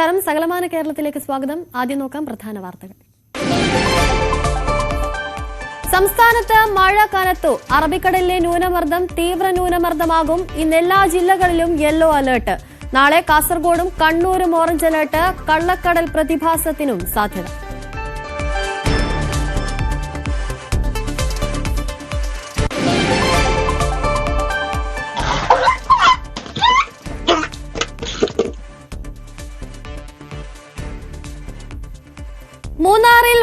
നമസ്കാരം. സകലമാന കേരളത്തിലേക്ക് സ്വാഗതം. ആദ്യം നോക്കാം പ്രധാന വാർത്തകൾ. സംസ്ഥാനത്ത് മഴ കനത്തു. അറബിക്കടലിലെ ന്യൂനമർദ്ദം തീവ്ര ന്യൂനമർദ്ദമാകും. ഇന്ന് എല്ലാ ജില്ലകളിലും യെല്ലോ അലേർട്ട്. നാളെ കാസർഗോഡും കണ്ണൂരും ഓറഞ്ച് അലേർട്ട് കള്ളക്കടൽ പ്രതിഭാസത്തിനും സാധ്യത.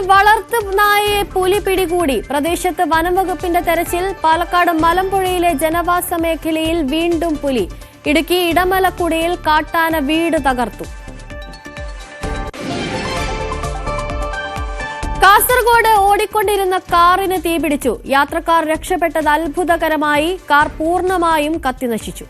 വളർത്തു നായയെ പുലി പിടികൂടി. പ്രദേശത്ത് വനംവകുപ്പിന്റെ തെരച്ചിൽ പാലക്കാട് മലമ്പുഴയിലെ ജനവാസ മേഖലയിൽ വീണ്ടും പുലി. ഇടുക്കി ഇടമലക്കുടിയിൽ കാട്ടാന വീട് തകർത്തു. കാസർഗോഡ് ഓടിക്കൊണ്ടിരുന്ന കാറിന് തീപിടിച്ചു. യാത്രക്കാർ രക്ഷപ്പെട്ടത് അത്ഭുതകരമായി. കാർ പൂർണമായും കത്തിനശിച്ചു.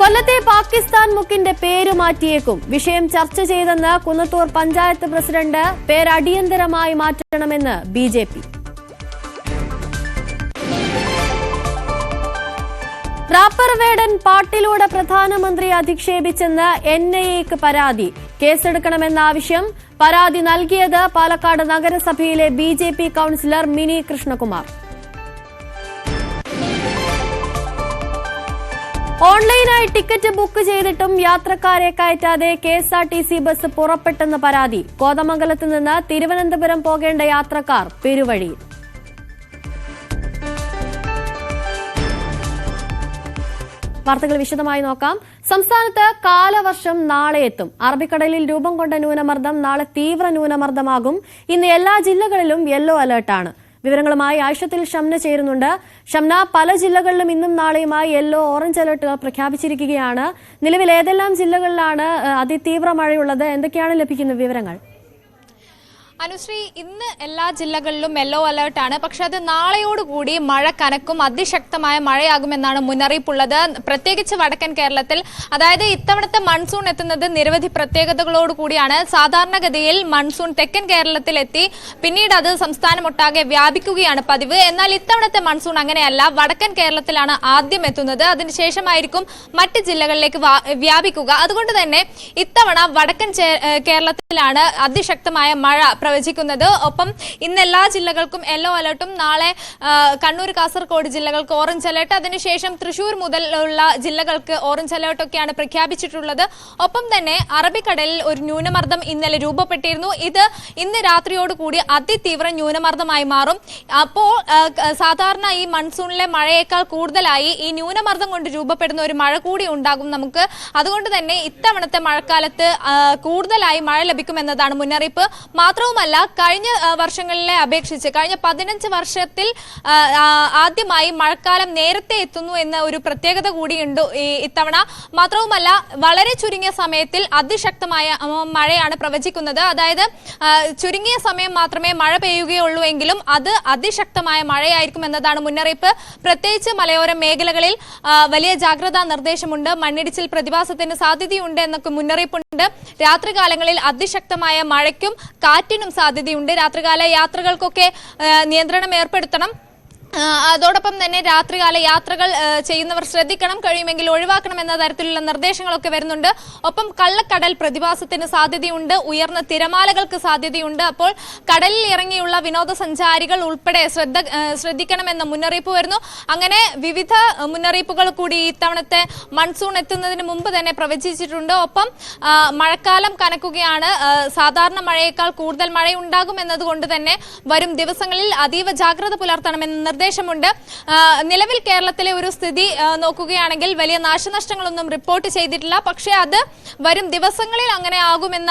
കൊല്ലത്തെ പാകിസ്ഥാൻ മുക്കിന്റെ പേര് മാറ്റിയേക്കും. വിഷയം ചർച്ച ചെയ്തെന്ന് കുന്നത്തൂർ പഞ്ചായത്ത് പ്രസിഡന്റ് പേരടിയന്തരമായി മാറ്റണമെന്ന് B J P. Rapper Vedan പാട്ടിലൂടെ പ്രധാനമന്ത്രി അധിക്ഷേപിച്ചെന്ന് എൻ ഐ എക്ക് പരാതി. കേസെടുക്കണമെന്ന ആവശ്യം. പരാതി നൽകിയത് പാലക്കാട് നഗരസഭയിലെ ബി കൌൺസിലർ മിനി കൃഷ്ണകുമാർ. ഓൺലൈനായി ടിക്കറ്റ് ബുക്ക് ചെയ്തിട്ടും യാത്രക്കാരെ കയറ്റാതെ K S R T C bus പുറപ്പെട്ടെന്ന് പരാതി. കോതമംഗലത്ത് നിന്ന് തിരുവനന്തപുരം പോകേണ്ട യാത്രക്കാർ പെരുവഴിയിൽ വാർത്തകൾ വിശദമായി നോക്കാം. സംസ്ഥാനത്ത് കാലവർഷം നാളെ എത്തും. അറബിക്കടലിൽ രൂപം കൊണ്ട ന്യൂനമർദ്ദം നാളെ തീവ്ര ന്യൂനമർദ്ദമാകും. ഇന്ന് എല്ലാ ജില്ലകളിലും യെല്ലോ അലർട്ടാണ് വിവരങ്ങളുമായി ആയിഷത്തിൽ ഷംന ചേരുന്നുണ്ട്. ഷംന പല ജില്ലകളിലും ഇന്നും നാളെയുമായി യെല്ലോ ഓറഞ്ച് അലർട്ടുകൾ പ്രഖ്യാപിച്ചിരിക്കുകയാണ്. നിലവിൽ ഏതെല്ലാം ജില്ലകളിലാണ് അതിതീവ്ര മഴയുള്ളത്? എന്തൊക്കെയാണ് ലഭിക്കുന്ന വിവരങ്ങൾ? അനുശ്രീ ഇന്ന് എല്ലാ ജില്ലകളിലും യെല്ലോ അലേർട്ട് ആണ്. പക്ഷെ അത് നാളെയോടുകൂടി മഴ കനക്കും. അതിശക്തമായ മഴയാകുമെന്നാണ് മുന്നറിയിപ്പുള്ളത്. പ്രത്യേകിച്ച് വടക്കൻ കേരളത്തിൽ അതായത് ഇത്തവണത്തെ മൺസൂൺ എത്തുന്നത് നിരവധി പ്രത്യേകതകളോടുകൂടിയാണ് സാധാരണഗതിയിൽ മൺസൂൺ തെക്കൻ കേരളത്തിൽ എത്തി പിന്നീട് അത് സംസ്ഥാനമൊട്ടാകെ വ്യാപിക്കുകയാണ് പതിവ്. എന്നാൽ ഇത്തവണത്തെ മൺസൂൺ അങ്ങനെയല്ല. വടക്കൻ കേരളത്തിലാണ് ആദ്യം എത്തുന്നത്. അതിനുശേഷമായിരിക്കും മറ്റ് ജില്ലകളിലേക്ക് വ്യാപിക്കുക. അതുകൊണ്ട് തന്നെ ഇത്തവണ വടക്കൻ കേരളത്തിലാണ് അതിശക്തമായ മഴ പ്രവചിക്കുന്നത്. ഒപ്പം ഇന്ന് എല്ലാ ജില്ലകൾക്കും യെല്ലോ അലർട്ടും. നാളെ കണ്ണൂർ കാസർഗോഡ് ജില്ലകൾക്ക് ഓറഞ്ച് അലർട്ട്. അതിനുശേഷം തൃശൂർ മുതലുള്ള ജില്ലകൾക്ക് ഓറഞ്ച് അലർട്ട് ഒക്കെയാണ് പ്രഖ്യാപിച്ചിട്ടുള്ളത്. ഒപ്പം തന്നെ അറബിക്കടലിൽ ഒരു ന്യൂനമർദ്ദം ഇന്നലെ രൂപപ്പെട്ടിരുന്നു. ഇത് ഇന്ന് രാത്രിയോടുകൂടി അതിതീവ്ര ന്യൂനമർദ്ദമായി മാറും. അപ്പോൾ സാധാരണ ഈ മൺസൂണിലെ മഴയേക്കാൾ കൂടുതലായി ഈ ന്യൂനമർദ്ദം കൊണ്ട് രൂപപ്പെടുന്ന ഒരു മഴ കൂടി ഉണ്ടാകും നമുക്ക്. അതുകൊണ്ട് തന്നെ ഇത്തവണത്തെ മഴക്കാലത്ത് കൂടുതലായി മഴ ലഭിക്കുമെന്നതാണ് മുന്നറിയിപ്പ്. മാത്രവുമല്ല കഴിഞ്ഞ വർഷങ്ങളിലെ അപേക്ഷിച്ച് കഴിഞ്ഞ പതിനഞ്ച് വർഷത്തിൽ ആദ്യമായി മഴക്കാലം നേരത്തെ എത്തുന്നു എന്ന ഒരു പ്രത്യേകത കൂടിയുണ്ട് ഇത്തവണ. മാത്രവുമല്ല വളരെ ചുരുങ്ങിയ സമയത്തിൽ അതിശക്തമായ മഴയാണ് പ്രവചിക്കുന്നത്. അതായത് ചുരുങ്ങിയ സമയം മാത്രമേ മഴ പെയ്യുകയുള്ളൂ എങ്കിലും അത് അതിശക്തമായ മഴയായിരിക്കും എന്നതാണ് മുന്നറിയിപ്പ്. പ്രത്യേകിച്ച് മലയോര മേഖലകളിൽ വലിയ ജാഗ്രതാ നിർദ്ദേശമുണ്ട്. മണ്ണിടിച്ചിൽ പ്രതിഭാസത്തിന് സാധ്യതയുണ്ട് എന്നൊക്കെ മുന്നറിയിപ്പുണ്ട്. രാത്രികാലങ്ങളിൽ അതിശക്തമായ മഴയ്ക്കും കാറ്റിനും സാധ്യതയുണ്ട്. രാത്രികാല യാത്രകൾക്കൊക്കെ നിയന്ത്രണം ഏർപ്പെടുത്തണം. അതോടൊപ്പം തന്നെ രാത്രികാല യാത്രകൾ ചെയ്യുന്നവർ ശ്രദ്ധിക്കണം കഴിയുമെങ്കിൽ ഒഴിവാക്കണം എന്ന തരത്തിലുള്ള നിർദ്ദേശങ്ങളൊക്കെ വരുന്നുണ്ട്. ഒപ്പം കള്ളക്കടൽ പ്രതിഭാസത്തിന് സാധ്യതയുണ്ട്. ഉയർന്ന തിരമാലകൾക്ക് സാധ്യതയുണ്ട്. അപ്പോൾ കടലിൽ ഇറങ്ങിയുള്ള വിനോദസഞ്ചാരികൾ ഉൾപ്പെടെ ശ്രദ്ധ ശ്രദ്ധിക്കണമെന്ന മുന്നറിയിപ്പ് വരുന്നു. അങ്ങനെ വിവിധ മുന്നറിയിപ്പുകൾ കൂടി ഇത്തവണത്തെ മൺസൂൺ എത്തുന്നതിന് മുമ്പ് തന്നെ പ്രവചിച്ചിട്ടുണ്ട്. ഒപ്പം മഴക്കാലം കനക്കുകയാണ്. സാധാരണ മഴയേക്കാൾ കൂടുതൽ മഴയുണ്ടാകും എന്നതുകൊണ്ട് തന്നെ വരും ദിവസങ്ങളിൽ അതീവ ജാഗ്രത പുലർത്തണമെന്ന നിർദ്ദേശമുണ്ട്. നിലവിൽ കേരളത്തിലെ ഒരു സ്ഥിതി നോക്കുകയാണെങ്കിൽ വലിയ നാശനഷ്ടങ്ങളൊന്നും റിപ്പോർട്ട് ചെയ്തിട്ടില്ല. പക്ഷേ അത് വരും ദിവസങ്ങളിൽ അങ്ങനെ ആകുമെന്ന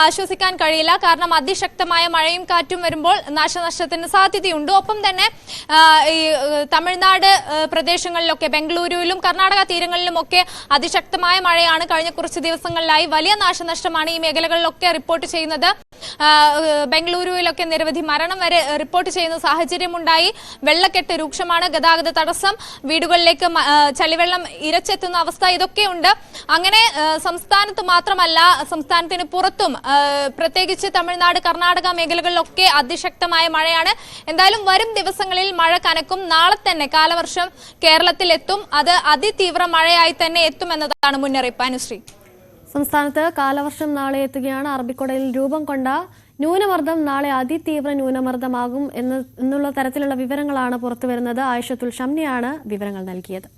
ആശ്വസിക്കാൻ കഴിയില്ല. കാരണം അതിശക്തമായ മഴയും കാറ്റും വരുമ്പോൾ നാശനഷ്ടത്തിന് സാധ്യതയുണ്ട്. ഒപ്പം തന്നെ ഈ തമിഴ്നാട് പ്രദേശങ്ങളിലൊക്കെ ബംഗളൂരുവിലും കർണാടക തീരങ്ങളിലും ഒക്കെ അതിശക്തമായ മഴയാണ് കഴിഞ്ഞ കുറച്ച് ദിവസങ്ങളിലായി വലിയ നാശനഷ്ടമാണ് ഈ മേഖലകളിലൊക്കെ റിപ്പോർട്ട് ചെയ്യുന്നത്. ബംഗളൂരുവിലൊക്കെ നിരവധി മരണം വരെ റിപ്പോർട്ട് ചെയ്യുന്ന സാഹചര്യമുണ്ടായി. വെള്ളക്കെട്ട് രൂക്ഷമാണ്. ഗതാഗത തടസ്സം. വീടുകളിലേക്ക് ചളിവെള്ളം ഇരച്ചെത്തുന്ന അവസ്ഥ ഇതൊക്കെയുണ്ട് അങ്ങനെ സംസ്ഥാനത്ത് മാത്രമല്ല സംസ്ഥാനത്തിന് പുറത്തും പ്രത്യേകിച്ച് തമിഴ്നാട് കർണാടക മേഖലകളിലൊക്കെ അതിശക്തമായ മഴയാണ്. എന്തായാലും വരും ദിവസങ്ങളിൽ മഴ കനക്കും. നാളെ തന്നെ കാലവർഷം കേരളത്തിൽ എത്തും അത് അതിതീവ്ര മഴയായി തന്നെ എത്തുമെന്നതാണ് മുന്നറിയിപ്പ്. അനുശ്രീ. സംസ്ഥാനത്ത് കാലവർഷം നാളെ എത്തുകയാണ്. അറബിക്കടലിൽ രൂപം കൊണ്ട ന്യൂനമർദ്ദം നാളെ അതിതീവ്ര ന്യൂനമർദ്ദമാകും എന്ന് എന്നുള്ള തരത്തിലുള്ള വിവരങ്ങളാണ് പുറത്തുവരുന്നത് ആയിഷത്തുൽ ഷംനിയാണ് വിവരങ്ങൾ നൽകിയത്.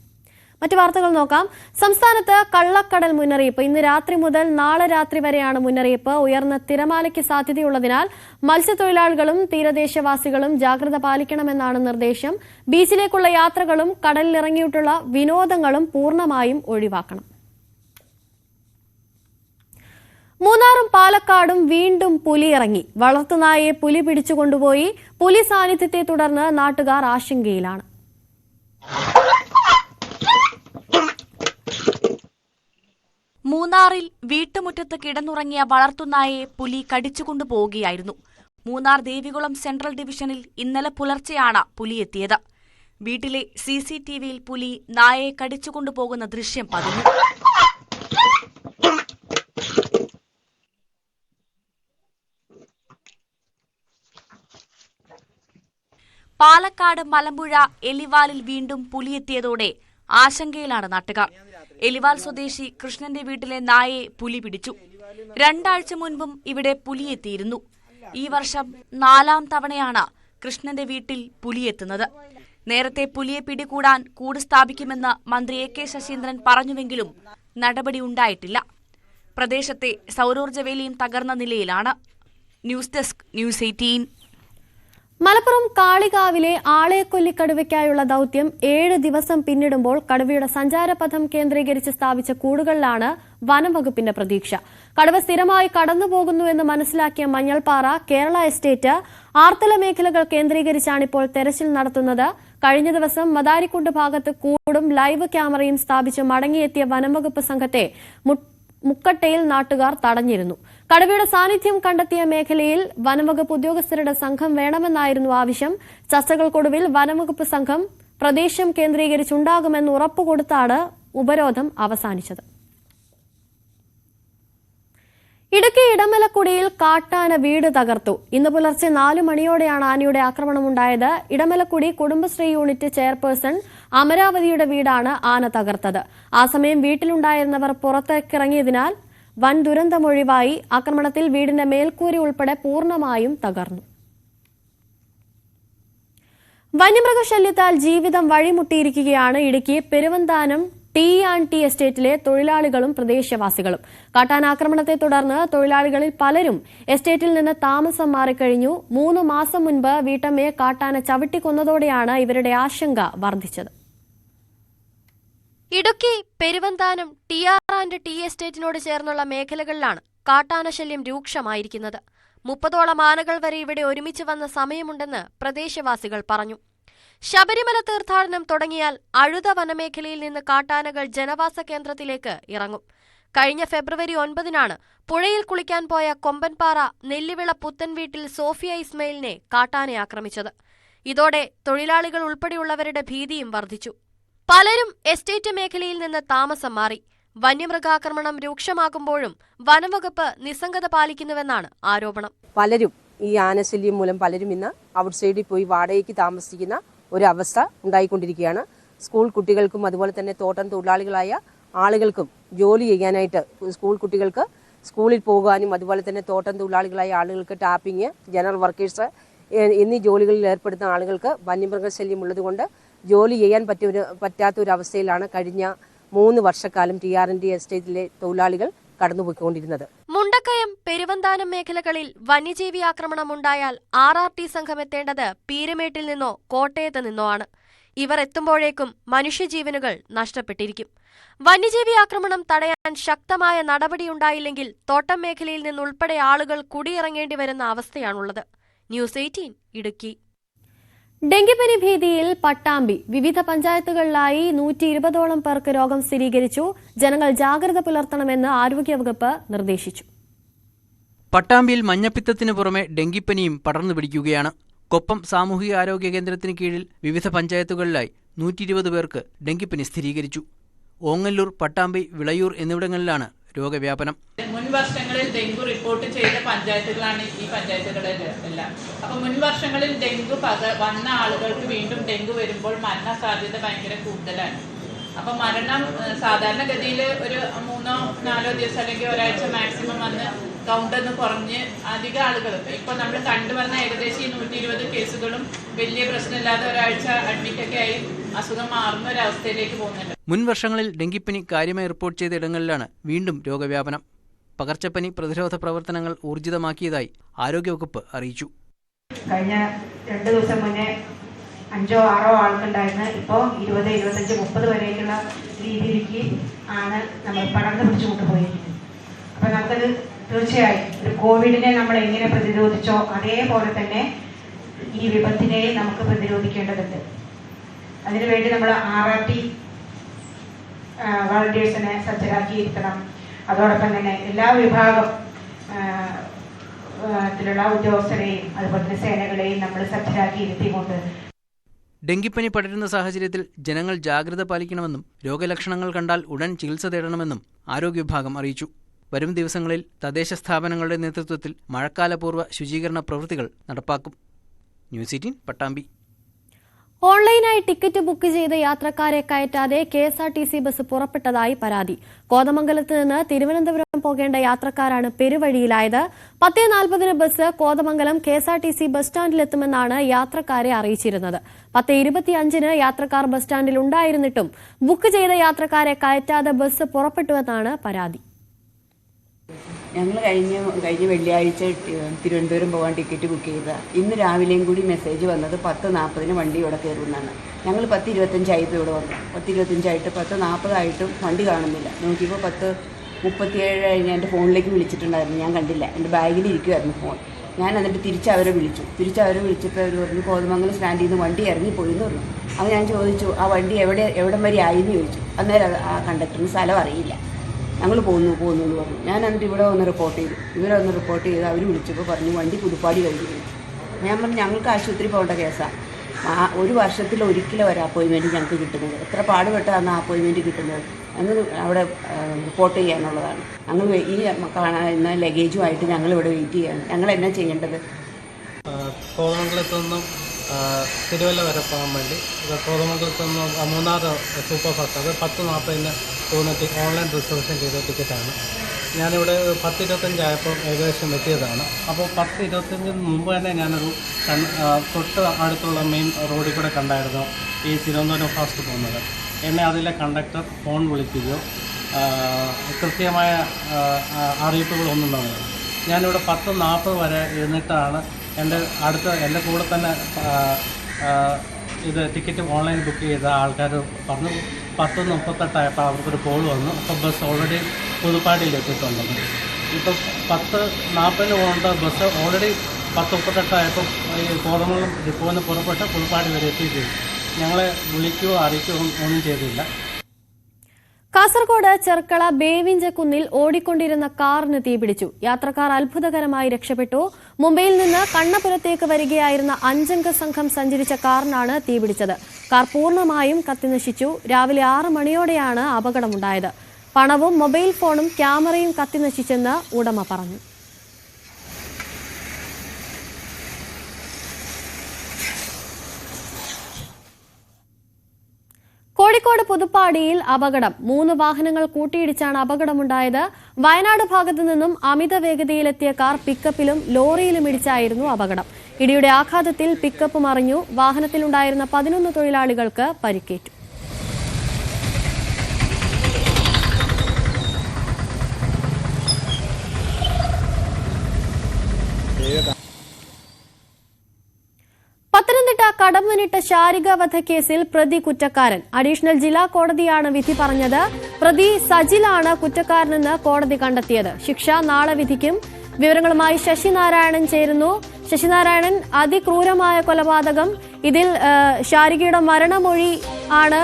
മറ്റു വാർത്തകൾ നോക്കാം. സംസ്ഥാനത്ത് കള്ളക്കടൽ മുന്നറിയിപ്പ്. ഇന്ന് രാത്രി മുതൽ നാളെ രാത്രി വരെയാണ് മുന്നറിയിപ്പ്. ഉയർന്ന തിരമാലയ്ക്ക് സാധ്യതയുള്ളതിനാൽ മത്സ്യത്തൊഴിലാളികളും തീരദേശവാസികളും ജാഗ്രത പാലിക്കണമെന്നാണ് നിർദ്ദേശം. ബീച്ചിലേക്കുള്ള യാത്രകളും കടലിലിറങ്ങിയിട്ടുള്ള വിനോദങ്ങളും പൂർണമായും ഒഴിവാക്കണം. മൂന്നാറും പാലക്കാടും വീണ്ടും പുലി ഇറങ്ങി വളർത്തുനായെ പുലി പിടിച്ചുകൊണ്ടുപോയി പുലി സാന്നിധ്യത്തെ തുടർന്ന് നാട്ടുകാർ ആശങ്കയിലാണ്. മൂന്നാറിൽ വീട്ടുമുറ്റത്ത് കിടന്നുറങ്ങിയ വളർത്തുനായെ പുലി കടിച്ചുകൊണ്ടുപോവുകയായിരുന്നു മൂന്നാർ ദേവികുളം സെൻട്രൽ ഡിവിഷനിൽ ഇന്നലെ പുലർച്ചെയാണ് പുലി എത്തിയത്. വീട്ടിലെ സി സി പുലി നായയെ കടിച്ചുകൊണ്ടുപോകുന്ന ദൃശ്യം പതിഞ്ഞു. പാലക്കാട് മലമ്പുഴ എലിവാലിൽ വീണ്ടും പുലിയെത്തിയതോടെ ആശങ്കയിലാണ് നാട്ടുകാർ. എലിവാൽ സ്വദേശി കൃഷ്ണന്റെ വീട്ടിലെ നായയെ പുലി പിടിച്ചു. രണ്ടാഴ്ച മുൻപും ഇവിടെ പുലിയെത്തിയിരുന്നു. ഈ വർഷം നാലാം തവണയാണ് കൃഷ്ണന്റെ വീട്ടിൽ പുലിയെത്തുന്നത്. നേരത്തെ പുലിയെ പിടികൂടാൻ കൂട് സ്ഥാപിക്കുമെന്ന് മന്ത്രി എ കെ ശശീന്ദ്രൻ പറഞ്ഞുവെങ്കിലും നടപടി ഉണ്ടായിട്ടില്ല. പ്രദേശത്തെ സൗരോർജ വേലിയും തകർന്ന നിലയിലാണ്. News desk news eighteen. Malappuram കാളികാവിലെ ആളെക്കൊല്ലിക്കടുവയ്ക്കായുള്ള ദൌത്യം ഏഴ് ദിവസം പിന്നിടുമ്പോൾ കടുവയുടെ സഞ്ചാരപഥം കേന്ദ്രീകരിച്ച് സ്ഥാപിച്ച കൂടുകളിലാണ് വനംവകുപ്പിന്റെ പ്രതീക്ഷ. കടുവ സ്ഥിരമായി കടന്നുപോകുന്നുവെന്ന് മനസ്സിലാക്കിയ മഞ്ഞൾപ്പാറ കേരള എസ്റ്റേറ്റ് ആർത്തല മേഖലകൾ കേന്ദ്രീകരിച്ചാണിപ്പോൾ തെരച്ചിൽ നടത്തുന്നത്. കഴിഞ്ഞ ദിവസം മദാരിക്കുണ്ട് ഭാഗത്ത് കൂടും ലൈവ് ക്യാമറയും സ്ഥാപിച്ച് മടങ്ങിയെത്തിയ വനംവകുപ്പ് സംഘത്തെ മുക്കട്ടയിൽ നാട്ടുകാർ തടഞ്ഞിരുന്നു. കടുവയുടെ സാന്നിധ്യം കണ്ടെത്തിയ മേഖലയിൽ വനംവകുപ്പ് ഉദ്യോഗസ്ഥരുടെ സംഘം വേണമെന്നായിരുന്നു ആവശ്യം. ചർച്ചകൾക്കൊടുവിൽ വനംവകുപ്പ് സംഘം പ്രദേശം കേന്ദ്രീകരിച്ചുണ്ടാകുമെന്ന് ഉറപ്പുകൊടുത്താണ് ഉപരോധം അവസാനിച്ചത്. ഇടുക്കി ഇടമലക്കുടിയിൽ കാട്ടാന വീട് തകർത്തു. ഇന്ന് പുലർച്ചെ നാലു മണിയോടെയാണ് ആനയുടെ ആക്രമണമുണ്ടായത്. ഇടമലക്കുടി കുടുംബശ്രീ യൂണിറ്റ് ചെയർപേഴ്സൺ അമരാവതിയുടെ വീടാണ് ആന തകർത്തത്. ആ സമയം വീട്ടിലുണ്ടായിരുന്നവർ പുറത്തേക്കിറങ്ങിയതിനാൽ വൻ ദുരന്തമൊഴിവായി ആക്രമണത്തിൽ വീടിന്റെ മേൽക്കൂര ഉൾപ്പെടെ പൂർണമായും തകർന്നു. വന്യമൃഗശല്യത്താൽ ജീവിതം വഴിമുട്ടിയിരിക്കുകയാണ് Idukki Peruvanthanam T and T എസ്റ്റേറ്റിലെ തൊഴിലാളികളും പ്രദേശവാസികളും. കാട്ടാനാക്രമണത്തെ തുടർന്ന് തൊഴിലാളികളിൽ പലരും എസ്റ്റേറ്റിൽ നിന്ന് താമസം മാറിക്കഴിഞ്ഞു. മൂന്ന് മാസം മുൻപ് വീട്ടമ്മയെ കാട്ടാന ചവിട്ടിക്കൊന്നതോടെയാണ് ഇവരുടെ ആശങ്ക വർദ്ധിച്ചത്. Idukki Peruvanthanam T and T എസ്റ്റേറ്റിനോട് ചേർന്നുള്ള മേഖലകളിലാണ് കാട്ടാനശല്യം രൂക്ഷമായിരിക്കുന്നത്. മുപ്പതോളം ആനകൾ വരെ ഇവിടെ ഒരുമിച്ച് വന്ന സമയമുണ്ടെന്ന് പ്രദേശവാസികൾ പറഞ്ഞു. ശബരിമല തീർത്ഥാടനം തുടങ്ങിയാൽ അഴുത വനമേഖലയിൽ നിന്ന് കാട്ടാനകൾ ജനവാസ കേന്ദ്രത്തിലേക്ക് ഇറങ്ങും. കഴിഞ്ഞ ഫെബ്രുവരി ഒൻപതിനാണ് പുഴയിൽ കുളിക്കാൻ പോയ കൊമ്പൻപാറ നെല്ലിവിള പുത്തൻ വീട്ടിൽ സോഫിയ ഇസ്മയിലിനെ കാട്ടാനെ ആക്രമിച്ചത്. ഇതോടെ തൊഴിലാളികൾ ഉൾപ്പെടെയുള്ളവരുടെ ഭീതിയും വർദ്ധിച്ചു. പലരും എസ്റ്റേറ്റ് മേഖലയിൽ നിന്ന് താമസം മാറി. വന്യമൃഗാക്രമണം രൂക്ഷമാകുമ്പോഴും വനംവകുപ്പ് നിസ്സംഗത പാലിക്കുന്നുവെന്നാണ് ആരോപണം. പലരും ഈ ആനശല്യം മൂലം പലരും ഇന്ന് ഔട്ട് സൈഡിൽ പോയി വാടകയ്ക്ക് താമസിക്കുന്ന ഒരു അവസ്ഥ ഉണ്ടായിക്കൊണ്ടിരിക്കുകയാണ്. സ്കൂൾ കുട്ടികൾക്കും അതുപോലെ തന്നെ തോട്ടം തൊഴിലാളികളായ ആളുകൾക്കും ജോലി ചെയ്യാനായിട്ട് സ്കൂൾ കുട്ടികൾക്ക് സ്കൂളിൽ പോകാനും അതുപോലെ തന്നെ തോട്ടം തൊഴിലാളികളായ ആളുകൾക്ക് ടാപ്പിംഗ് ജനറൽ വർക്കേഴ്സ് എന്നീ ജോലികളിൽ ഏർപ്പെടുന്ന ആളുകൾക്ക് വന്യമൃഗശല്യം ഉള്ളതുകൊണ്ട് ജോലി ചെയ്യാൻ പറ്റിയ പറ്റാത്ത ഒരു അവസ്ഥയിലാണ് കഴിഞ്ഞ മൂന്ന് വർഷക്കാലം ടി ആർ എൻ ഡി എസ്റ്റേറ്റിലെ തൊഴിലാളികൾ കടന്നുപോയിക്കൊണ്ടിരുന്നത്. മുണ്ടക്കയം പെരുവന്താനം മേഖലകളിൽ വന്യജീവി ആക്രമണം ഉണ്ടായാൽ ആർ ആർ ടി സംഘം എത്തേണ്ടത് പീരുമേട്ടിൽ നിന്നോ കോട്ടയത്ത് നിന്നോ ആണ്. ഇവർ എത്തുമ്പോഴേക്കും മനുഷ്യജീവനുകൾ നഷ്ടപ്പെട്ടിരിക്കും. വന്യജീവി ആക്രമണം തടയാൻ ശക്തമായ നടപടിയുണ്ടായില്ലെങ്കിൽ തോട്ടം മേഖലയിൽ നിന്നുൾപ്പെടെ ആളുകൾ കുടിയിറങ്ങേണ്ടി വരുന്ന അവസ്ഥയാണുള്ളത്. News eighteen Idukki. ഡെങ്കിപ്പനി ഭീതിയിൽ പട്ടാമ്പി. വിവിധ പഞ്ചായത്തുകളിലായി നൂറ്റി ഇരുപതോളം പേർക്ക് രോഗം സ്ഥിരീകരിച്ചു. ജനങ്ങൾ ജാഗ്രത പുലർത്തണമെന്ന് ആരോഗ്യവകുപ്പ് നിർദ്ദേശിച്ചു. പട്ടാമ്പിയിൽ മഞ്ഞപ്പിത്തത്തിന് പുറമെ ഡെങ്കിപ്പനിയും പടർന്നു പിടിക്കുകയാണ്. കൊപ്പം സാമൂഹിക ആരോഗ്യ കേന്ദ്രത്തിന് കീഴിൽ വിവിധ പഞ്ചായത്തുകളിലായി നൂറ്റി ഇരുപത് പേർക്ക് ഡെങ്കിപ്പനി സ്ഥിരീകരിച്ചു. ഓങ്ങല്ലൂർ പട്ടാമ്പി വിളയൂർ എന്നിവിടങ്ങളിലാണ് രോഗവ്യാപനം. മുൻ വർഷങ്ങളിൽ ഡെങ്കു റിപ്പോർട്ട് ചെയ്ത പഞ്ചായത്തുകളാണ് ഈ പഞ്ചായത്തുകളിൽ എല്ലാം. അപ്പൊ മുൻ വർഷങ്ങളിൽ ഡെങ്കു വന്ന ആളുകൾക്ക് വീണ്ടും ഡെങ്കു വരുമ്പോൾ മരണ സാധ്യത ഭയങ്കര കൂടുതലാണ്. അപ്പൊ മരണം സാധാരണഗതിയിൽ ഒരു മൂന്നോ നാലോ ദിവസം അല്ലെങ്കിൽ ഒരാഴ്ച മാക്സിമം വന്ന് കൗണ്ട് എന്ന് കുറഞ്ഞ് അധിക ആളുകൾ ഇപ്പൊ നമ്മൾ കണ്ടുവന്ന ഏകദേശം ഈ നൂറ്റി ഇരുപത് കേസുകളും വലിയ പ്രശ്നമില്ലാതെ ഒരാഴ്ച അഡ്മിറ്റ് ഒക്കെ ആയി അസുഖം മാറുന്ന ഒരു അവസ്ഥയിലേക്ക് പോകുന്നുണ്ട്. മുൻ വർഷങ്ങളിൽ ഡെങ്കിപ്പനി കാര്യമായി റിപ്പോർട്ട് ചെയ്ത ഇടങ്ങളിലാണ് വീണ്ടും രോഗവ്യാപനം. പകർച്ചപ്പനി പ്രതിരോധ പ്രവർത്തനങ്ങൾ ഊർജിതമാക്കിയതായി ആരോഗ്യവകുപ്പ് അറിയിച്ചു. കഴിഞ്ഞ രണ്ട് ദിവസം മുന്നേ അഞ്ചോ ആറോ ആൾക്കുണ്ടായിരുന്ന ഇപ്പോൾ ഇരുപത് ഇരുപത്തഞ്ച് മുപ്പത് വരെയൊക്കെയുള്ള രീതിയിലേക്ക് ആണ് നമ്മൾ പടർന്നു പിടിച്ചു കൊണ്ടുപോയിരിക്കുന്നത്. അപ്പം നമുക്കത് തീർച്ചയായും ഒരു കോവിഡിനെ നമ്മൾ എങ്ങനെ പ്രതിരോധിച്ചോ അതേപോലെ തന്നെ ഈ വിപത്തിനെയും നമുക്ക് പ്രതിരോധിക്കേണ്ടതുണ്ട്. അതിനുവേണ്ടി നമ്മൾ ആർ ആർ ടി വളണ്ടിയേഴ്സിനെ സജ്ജരാക്കിയിരിക്കണം. അതോടൊപ്പം തന്നെ എല്ലാ വിഭാഗം ത്തിലുള്ള ഉദ്യോഗസ്ഥരെയും അതുപോലെ തന്നെ സേനകളെയും നമ്മൾ സജ്ജരാക്കി ഇരുത്തിക്കൊണ്ട് ഡെങ്കിപ്പനി പടരുന്ന സാഹചര്യത്തിൽ ജനങ്ങൾ ജാഗ്രത പാലിക്കണമെന്നും രോഗലക്ഷണങ്ങൾ കണ്ടാൽ ഉടൻ ചികിത്സ തേടണമെന്നും ആരോഗ്യ വിഭാഗം അറിയിച്ചു. വരും ദിവസങ്ങളിൽ തദ്ദേശ സ്ഥാപനങ്ങളുടെ നേതൃത്വത്തിൽ മഴക്കാലപൂർവ ശുചീകരണ പ്രവൃത്തികൾ നടപ്പാക്കും. News eighteen Pattambi. ഓൺലൈനായി ടിക്കറ്റ് ബുക്ക് ചെയ്ത യാത്രക്കാരെ കയറ്റാതെ K S R T C bus പുറപ്പെട്ടതായി പരാതി. കോതമംഗലത്ത് നിന്ന് തിരുവനന്തപുരം പോകേണ്ട യാത്രക്കാരാണ് പെരുവഴിയിലായത്. പത്തേ നാൽപ്പതിന് bus Kothamangalam K S R T C bus സ്റ്റാൻഡിലെത്തുമെന്നാണ് യാത്രക്കാരെ അറിയിച്ചിരുന്നത്. പത്ത് ഇരുപത്തിയഞ്ചിന് യാത്രക്കാർ ബസ് സ്റ്റാൻഡിൽ ഉണ്ടായിരുന്നിട്ടും ബുക്ക് ചെയ്ത യാത്രക്കാരെ കയറ്റാതെ ബസ് പുറപ്പെട്ടുവെന്നാണ് പരാതി. ഞങ്ങൾ കഴിഞ്ഞ കഴിഞ്ഞ വെള്ളിയാഴ്ച തിരുവനന്തപുരം പോകാൻ ടിക്കറ്റ് ബുക്ക് ചെയ്ത. ഇന്ന് രാവിലെയും കൂടി മെസ്സേജ് വന്നത് പത്ത് നാൽപ്പതിന് വണ്ടി ഇവിടെ കയറുമെന്നാണ്. ഞങ്ങൾ പത്ത് ഇരുപത്തഞ്ചായിപ്പോൾ ഇവിടെ വന്നു. പത്ത് ഇരുപത്തഞ്ചായിട്ട് പത്ത് നാൽപ്പതായിട്ടും വണ്ടി കാണുന്നില്ല. നോക്കിയപ്പോൾ പത്ത് മുപ്പത്തിയേഴ് കഴിഞ്ഞ് എന്റെ ഫോണിലേക്ക് വിളിച്ചിട്ടുണ്ടായിരുന്നു. ഞാൻ കണ്ടില്ല. എന്റെ ബാഗിൽ ഇരിക്കുമായിരുന്നു ഫോൺ. ഞാൻ എന്നിട്ട് തിരിച്ച് അവരെ വിളിച്ചു. തിരിച്ച് അവരെ വിളിച്ചപ്പോൾ അവർ പറഞ്ഞു കോതമംഗലം സ്റ്റാൻഡിൽ നിന്ന് വണ്ടി ഇറങ്ങിപ്പോയി എന്ന് പറഞ്ഞു. അപ്പോൾ ഞാൻ ചോദിച്ചു ആ വണ്ടി എവിടെ എവിടം വരെ ആയി? എന്ന് ചോദിച്ചു. അന്നേരം ആ കണ്ടക്ടറിന് സ്ഥലം അറിയില്ല. ഞങ്ങൾ പോകുന്നു പോകുന്നു എന്ന് പറഞ്ഞു. ഞാൻ എന്നിട്ട് ഇവിടെ വന്ന് റിപ്പോർട്ട് ചെയ്തു. ഇവരെ വന്ന് റിപ്പോർട്ട് ചെയ്ത് അവർ വിളിച്ചപ്പോൾ പറഞ്ഞു വണ്ടി പുതുപ്പാടി കഴിഞ്ഞു ഞാൻ പറഞ്ഞു ഞങ്ങൾക്ക് ആശുപത്രി പോകേണ്ട കേസാണ് ഒരു വർഷത്തിൽ ഒരിക്കലും ഒരു അപ്പോയിൻമെന്റ് ഞങ്ങൾക്ക് കിട്ടുന്നത് എത്ര പാടുപെട്ടാണ് ആ അപ്പോയിൻമെന്റ് കിട്ടുന്നത്? ഞങ്ങൾ അവിടെ റിപ്പോർട്ട് ചെയ്യാനുള്ളതാണ്. ഞങ്ങൾ ഈ കാണുന്ന ലഗേജുമായിട്ട് ഞങ്ങൾ ഇവിടെ വെയിറ്റ് ചെയ്യാണ്. ഞങ്ങൾ എന്നാ ചെയ്യേണ്ടത്? നിന്നും തിരുവല്ല വരെ പോകാൻ വേണ്ടി. കോതമംഗലത്തുനിന്ന് മൂന്നാറ് സൂപ്പർ ഫാസ്റ്റ് അത് പത്ത് നാൽപ്പതിന് തോന്നിട്ട് ഓൺലൈൻ റിസർവേഷൻ ചെയ്ത ടിക്കറ്റാണ്. ഞാനിവിടെ പത്ത് ഇരുപത്തഞ്ചായപ്പോൾ ഏകദേശം എത്തിയതാണ്. അപ്പോൾ പത്ത് ഇരുപത്തഞ്ചിന് മുമ്പ് തന്നെ ഞാനൊരു തൊട്ട് അടുത്തുള്ള മെയിൻ റോഡിൽ കൂടെ കണ്ടായിരുന്നു ഈ തിരുവനന്തപുരം ഫാസ്റ്റ് പോകുന്നത്. എന്നെ അതിലെ കണ്ടക്ടർ ഫോൺ വിളിക്കുകയോ കൃത്യമായ അറിയിപ്പുകളൊന്നും തന്നില്ല ഞാനിവിടെ പത്ത് നാൽപ്പത് വരെ ഇരുന്നിട്ടാണ് എന്റെ അടുത്ത എന്റെ കൂടെ തന്നെ ഇത് ടിക്കറ്റ് ഓൺലൈൻ ബുക്ക് ചെയ്ത ആൾക്കാർ പറഞ്ഞു. പത്ത് മുപ്പത്തെട്ടായപ്പോൾ അവർക്കൊരു കോൾ വന്നു. അപ്പോൾ ബസ് ഓൾറെഡി പുതുപ്പാടിയിൽ എത്തിയിട്ടുണ്ടെന്ന് ഇപ്പം പത്ത് നാൽപ്പതിന് പോകേണ്ട ബസ് ഓൾറെഡി പത്ത് മുപ്പത്തെട്ടായപ്പോൾ ഈ കോതമംഗലം ഡിപ്പോയിൽ നിന്ന് പുറപ്പെട്ട് പുതുപ്പാടി വരെ എത്തിയിട്ടുണ്ട്. ഞങ്ങളെ വിളിക്കുകയോ അറിയിക്കുകയോ ഒന്നും ചെയ്തില്ല. കാസർഗോഡ് ചെർക്കള ബേവിഞ്ചക്കുന്നിൽ ഓടിക്കൊണ്ടിരുന്ന കാറിന് തീപിടിച്ചു. യാത്രക്കാർ അത്ഭുതകരമായി രക്ഷപ്പെട്ടു. മുംബൈയിൽ നിന്ന് കണ്ണപുരത്തേക്ക് വരികയായിരുന്ന അഞ്ചംഗ സംഘം സഞ്ചരിച്ച കാറിനാണ് തീപിടിച്ചത് കാർ പൂർണമായും കത്തിനശിച്ചു. രാവിലെ ആറ് മണിയോടെയാണ് അപകടമുണ്ടായത്. പണവും മൊബൈൽ ഫോണും ക്യാമറയും കത്തിനശിച്ചെന്ന് ഉടമ പറഞ്ഞു. കോഴിക്കോട് പുതുപ്പാടിയിൽ അപകടം. മൂന്ന് വാഹനങ്ങൾ കൂട്ടിയിടിച്ചാണ് അപകടമുണ്ടായത്. വയനാട് ഭാഗത്തു നിന്നും അമിത വേഗതയിലെത്തിയ കാർ പിക്കപ്പിലും ലോറിയിലും ഇടിച്ചായിരുന്നു അപകടം. ഇടിയുടെ ആഘാതത്തിൽ പിക്കപ്പ് മറിഞ്ഞു. വാഹനത്തിലുണ്ടായിരുന്ന പതിനൊന്ന് തൊഴിലാളികൾക്ക് പരിക്കേറ്റു. കടമ്പനിട്ട ശാരിക വധക്കേസിൽ പ്രതി കുറ്റക്കാരൻ. അഡീഷണൽ ജില്ലാ കോടതിയാണ് വിധി പറഞ്ഞത്. പ്രതി സജിലാണ് കുറ്റക്കാരനെന്ന് കോടതി കണ്ടെത്തിയത്. ശിക്ഷ നാളെ വിധിക്കും. വിവരങ്ങളുമായി ശശിനാരായണൻ ചേരുന്നു. ശശിനാരായണൻ അതിക്രൂരമായ കൊലപാതകം. ഇതിൽ ശാരികയുടെ മരണമൊഴി ആണ്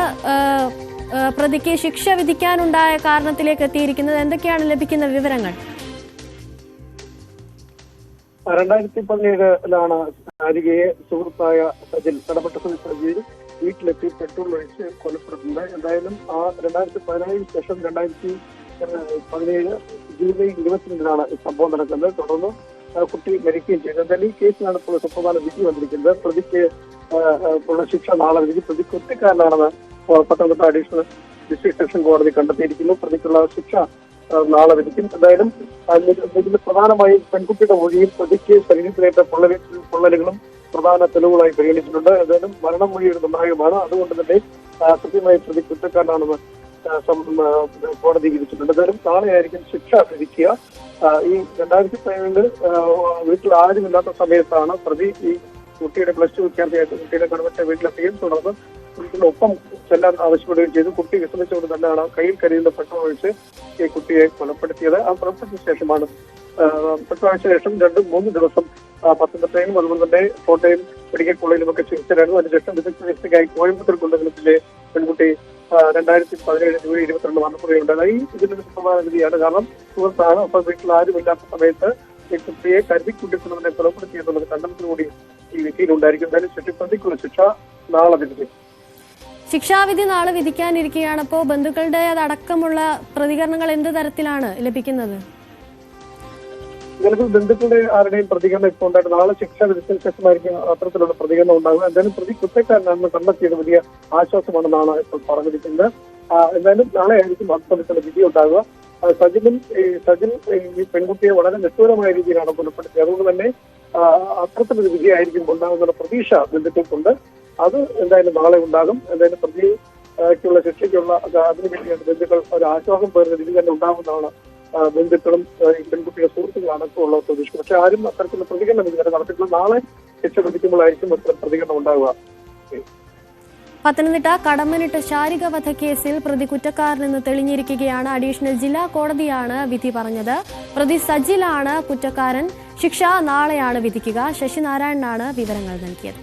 പ്രതിക്ക് ശിക്ഷ വിധിക്കാനുണ്ടായ കാരണത്തിലേക്ക് എത്തിയിരിക്കുന്നത്. എന്തൊക്കെയാണ് ലഭിക്കുന്ന വിവരങ്ങൾ? രണ്ടായിരത്തി പതിനേഴിലാണ് ഹാരികയെ സുഹൃത്തായ സജിൽ കടപ്പെട്ട സജിൽ വീട്ടിലെത്തി പെട്രോൾ ഒഴിച്ച് കൊലപ്പെടുത്തുന്നത്. എന്തായാലും ആ രണ്ടായിരത്തി പതിനേഴിന് ശേഷം രണ്ടായിരത്തി പതിനേഴ് ജൂലൈ ഇരുപത്തിരണ്ടിനാണ് ഈ സംഭവം നടക്കുന്നത്. തുടർന്ന് കുട്ടി മരിക്കുകയും ചെയ്തു. എന്തായാലും ഈ കേസിലാണ് ഇപ്പോൾ സുപ്രധാന വിധി വന്നിരിക്കുന്നത്. പ്രതിക്ക് ഉള്ള ശിക്ഷ നാളെ വിധി പ്രതി കുറ്റക്കാരനാണെന്ന് പത്തനംതിട്ട അഡീഷണൽ ഡിസ്ട്രിക്ട് സെഷൻ കോടതി കണ്ടെത്തിയിരിക്കുന്നു. പ്രതിക്കുള്ള ശിക്ഷ നാളെ വിധിക്കും എന്തായാലും ഇതിൽ പ്രധാനമായും പെൺകുട്ടിയുടെ മൊഴിയും പ്രതിക്ക് ശരീരത്തിലേറ്റ പൊള്ളൽ പൊള്ളലുകളും പ്രധാന തെളിവുകളായി പരിഗണിച്ചിട്ടുണ്ട്. എന്തായാലും മരണം മൊഴി ഒരു നിർണായകമാണ്. അതുകൊണ്ട് തന്നെ കൃത്യമായി പ്രതി കുറ്റക്കാരനാണെന്ന് കോടതി വിധിച്ചിട്ടുണ്ട്. എന്തായാലും നാളെയായിരിക്കും ശിക്ഷ വിധിക്കുക ഈ രണ്ടായിരത്തി പതിനേഴിൽ വീട്ടിൽ ആരുമില്ലാത്ത സമയത്താണ് പ്രതി ഈ കുട്ടിയുടെ പ്ലസ് ടു വിദ്യാർത്ഥിയായിട്ട് കുട്ടിയുടെ കടമറ്റ വീട്ടിലെത്തുകയും തുടർന്ന് ഒപ്പം ചെല്ലാൻ ആവശ്യപ്പെടുകയും ചെയ്തു. കുട്ടി വിശ്രമിച്ചുകൊണ്ട് തന്നെയാണ് കയ്യിൽ കരുതുന്ന പെട്രോൾ ഒഴിച്ച് ഈ കുട്ടിയെ കൊലപ്പെടുത്തിയത്. ആ കൊലപ്പെടുത്തിയ ശേഷമാണ് പെട്രോൾ ശേഷം രണ്ടും മൂന്ന് ദിവസം പത്തനംതിട്ടയിലും അതുപോലെ തന്നെ കോട്ടയം മെഡിക്കൽ കോളേജിലും ഒക്കെ ചികിത്സയിലായിരുന്നു. അതിനുശേഷം വിദഗ്ധ ചികിത്സയ്ക്കായി കോയമ്പത്തൂർ കൊണ്ടുവരുന്നതിലെ പെൺകുട്ടി രണ്ടായിരത്തി പതിനേഴ് ജൂലൈ ഇരുപത്തിരണ്ട് മരണപ്പെടുകയുണ്ടായി ഇതിന്റെ സുപ്രധാന വിധിയാണ്. കാരണം സുഹൃത്താണ്. അപ്പൊ വീട്ടിൽ ആരുമില്ലാത്ത സമയത്ത് ഈ കുട്ടിയെ കരുതിക്കൂട്ടിക്കൊണ്ടതിനെ കൊലപ്പെടുത്തിയെന്നുള്ളത് കണ്ടെത്തലോടി ഈ വിധിയിലുണ്ടായിരിക്കും. എന്തായാലും ശിക്ഷപ്രതിക്കുള്ള ശിക്ഷ നാളെ വിധിക്കും. ശിക്ഷാവിധി നാളെ വിധിക്കാനിരിക്കുകയാണ് അപ്പോൾ ബന്ധുക്കളുടെ അതടക്കമുള്ള പ്രതികരണങ്ങൾ എന്ത് തരത്തിലാണ് ലഭിക്കുന്നത്? ചിലപ്പോൾ ബന്ധുക്കളുടെ ആരുടെയും പ്രതികരണം ഇപ്പോൾ ഉണ്ടായിട്ട് നാളെ ശിക്ഷ വിധിച്ചതിന് ശേഷമായിരിക്കും അത്തരത്തിലുള്ള പ്രതികരണം ഉണ്ടാകുക എന്തായാലും പ്രതി കുറ്റക്കാരനാണെന്ന് കണ്ടെത്തിയത് വലിയ ആശ്വാസമാണെന്നാണ് ഇപ്പോൾ പറഞ്ഞിരിക്കുന്നത്. എന്തായാലും നാളെ ആയിരിക്കും അത്തരത്തിലുള്ള വിധി ഉണ്ടാകുക സജിനും സജിൻ ഈ പെൺകുട്ടിയെ വളരെ നിഷ്ഠൂരമായ രീതിയിലാണ് കൊലപ്പെടുത്തിയത്. അതുകൊണ്ട് തന്നെ അത്തരത്തിലൊരു വിധിയായിരിക്കും ഉണ്ടാകുന്ന പ്രതീക്ഷ ബന്ധുക്കൾക്കുണ്ട്. അത് എന്തായാലും നാളെ ഉണ്ടാകും. എന്തായാലും പ്രതിക്കുള്ള ശിക്ഷയ്ക്കുള്ള അത് അതിനുവേണ്ടിയാണ് ബന്ധുക്കൾ ഒരു ആശ്വാസം പേരുന്ന ഇത് തന്നെ ഉണ്ടാകുന്നതാണ് ബന്ധുക്കളും ഈ പെൺകുട്ടിയുടെ സുഹൃത്തുക്കളും അടക്കമുള്ള പ്രതീക്ഷ. പക്ഷെ ആരും അത്തരത്തിലുള്ള പ്രതികരണം ഇതുവരെ നടത്തിയിട്ടുള്ള നാളെ ശിക്ഷ വിധിക്കുമ്പോഴായിരിക്കും അത്തരം പ്രതികരണം ഉണ്ടാവുക. പത്തനംതിട്ട കടമ്മനിട്ട് ശാരിക വധക്കേസിൽ പ്രതി കുറ്റക്കാരനെന്ന് തെളിഞ്ഞിരിക്കുകയാണ് അഡീഷണൽ ജില്ലാ കോടതിയാണ് വിധി പറഞ്ഞത്. പ്രതി സജിലാണ് കുറ്റക്കാരൻ. ശിക്ഷ നാളെയാണ് വിധിക്കുക. ശശിനാരായണനാണ് വിവരങ്ങൾ നൽകിയത്.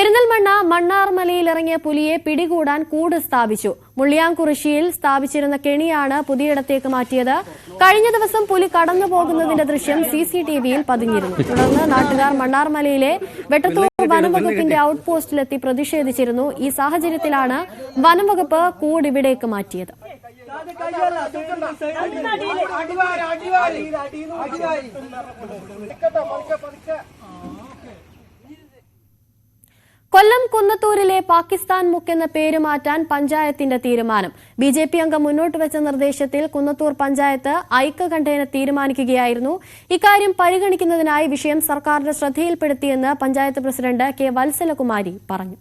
പെരിന്തൽമണ്ണ മണ്ണാർമലയിൽ ഇറങ്ങിയ പുലിയെ പിടികൂടാൻ കൂട് സ്ഥാപിച്ചു. മുള്ളിയാംകുറിശിയിൽ സ്ഥാപിച്ചിരുന്ന കെണിയാണ് പുതിയിടത്തേക്ക് മാറ്റിയത്. കഴിഞ്ഞ ദിവസം പുലി കടന്നു പോകുന്നതിന്റെ ദൃശ്യം സി സി ടി വിയിൽ പതിഞ്ഞിരുന്നു. തുടർന്ന് നാട്ടുകാർ മണ്ണാർമലയിലെ വെട്ടത്തൂർ വനംവകുപ്പിന്റെ ഔട്ട് പോസ്റ്റിലെത്തി പ്രതിഷേധിച്ചിരുന്നു. ഈ സാഹചര്യത്തിലാണ് വനംവകുപ്പ് കൂട് ഇവിടേക്ക് മാറ്റിയത്. കൊല്ലം കുന്നത്തൂരിലെ പാകിസ്ഥാൻ മുക്ക് എന്ന പേര് മാറ്റാൻ പഞ്ചായത്തിന്റെ തീരുമാനം. ബി ജെ പി അംഗം മുന്നോട്ട് വെച്ച നിർദ്ദേശത്തിൽ കുന്നത്തൂർ പഞ്ചായത്ത് ഐക്യകണ്ഠേന തീരുമാനിക്കുകയായിരുന്നു. ഇക്കാര്യം പരിഗണിക്കുന്നതിനായി വിഷയം സർക്കാരിന്റെ ശ്രദ്ധയിൽപ്പെടുത്തിയെന്ന് പഞ്ചായത്ത് പ്രസിഡന്റ് കെ വത്സലകുമാരി പറഞ്ഞു.